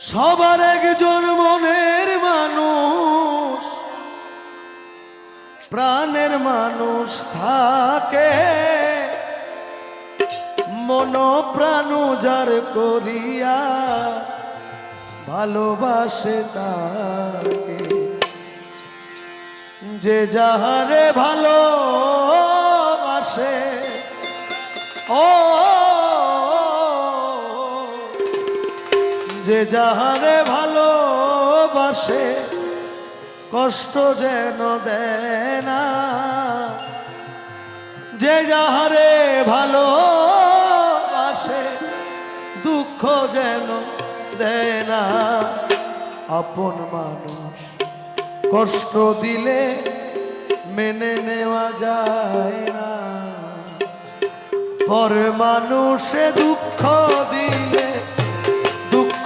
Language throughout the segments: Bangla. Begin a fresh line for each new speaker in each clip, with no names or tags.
সবার একজন মনের মানুষ, প্রাণের মানুষ থাকে। মন প্রাণ যার করিয়া ভালোবাসে তাকে। যে যাহারে ভালোবাসে, ও যে যাহারে ভালোবাসে, কষ্ট যেন দেয় না। যে যাহারে ভালোবাসে, দুঃখ যেন দেয় না। আপন মানুষ কষ্ট দিলে মেনে নেওয়া যায় না। পর মানুষে দুঃখ দিলে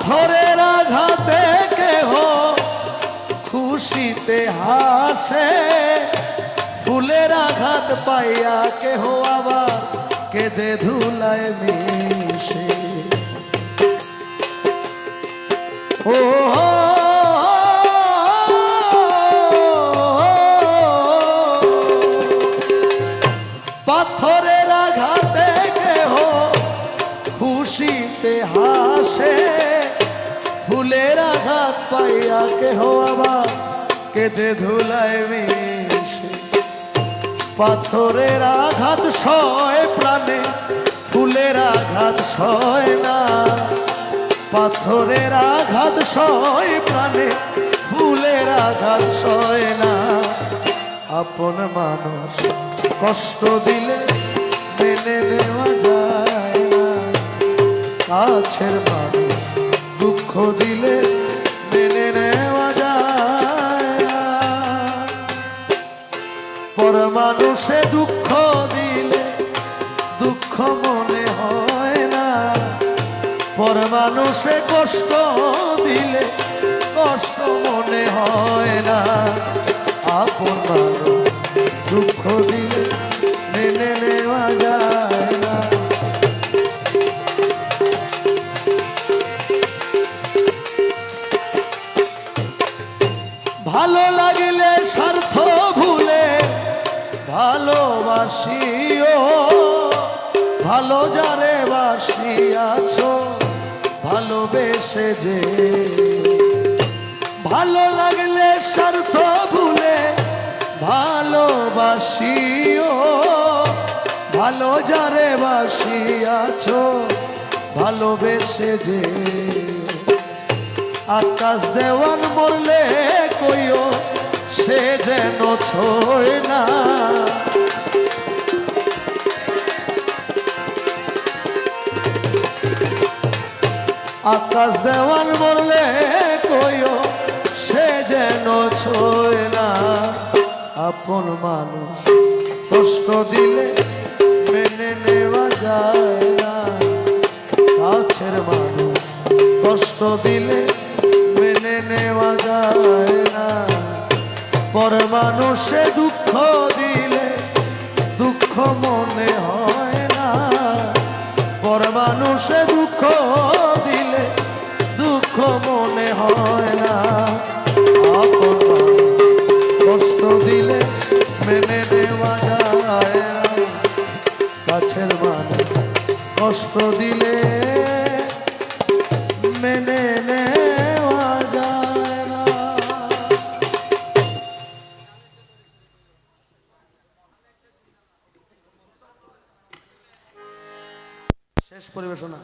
পাথরের আঘাতে কেহ খুশিতে হাসে। ফুলের আঘাত পাইয়া কেহ আবার কেঁদে ধুলায় মিশে। ও পাথরের আঘাতে কেহ খুশিতে হাসে। ফুলের আঘাত পাইয়া কেহ আবার কেঁদে ধুলায় মিশে। পাথরের আঘাত সয় প্রাণে, ফুলের আঘাত সয় না। পাথরের আঘাত সয় প্রাণে, ফুলের আঘাত সয় না। আপন মানুষ কষ্ট দিলে মেনে নেওয়া যায় না। কাছের মানুষ দুঃখ দিলে মেনে নেওয়া যায় মানুষে দুঃখ দিলে দুঃখ মনে হয় না। পর মানুষে কষ্ট দিলে কষ্ট মনে হয় ভালোবাসিও। ভালো যারে বাসিয়াছ, ভালোবেসে যে। ভালো লাগলে স্বার্থ ভুলে ভালোবাসিও। ভালো যারে বাসিয়াছ, ভালোবেসে যে। আকাশ দেওয়ান বললে কইও, সে যেন ছয় না। আকাশ দেওয়ান বললে, কইও, সে যেন ছয় না। আপন মানুষ কষ্ট দিলে মেনে নেওয়া যায় না। কাছের মানুষ কষ্ট দিলে মেনে নেওয়া যায় না। পর মানুষে দুঃখ দিলে দুঃখ মনে হয় না। পর মানুষে দুঃখ দিলে মনে হয় না। কষ্ট দিলে মেনে নেওয়া যায় কাছের মানুষ কষ্ট দিলে মেনে শেষ পরিবেশনা।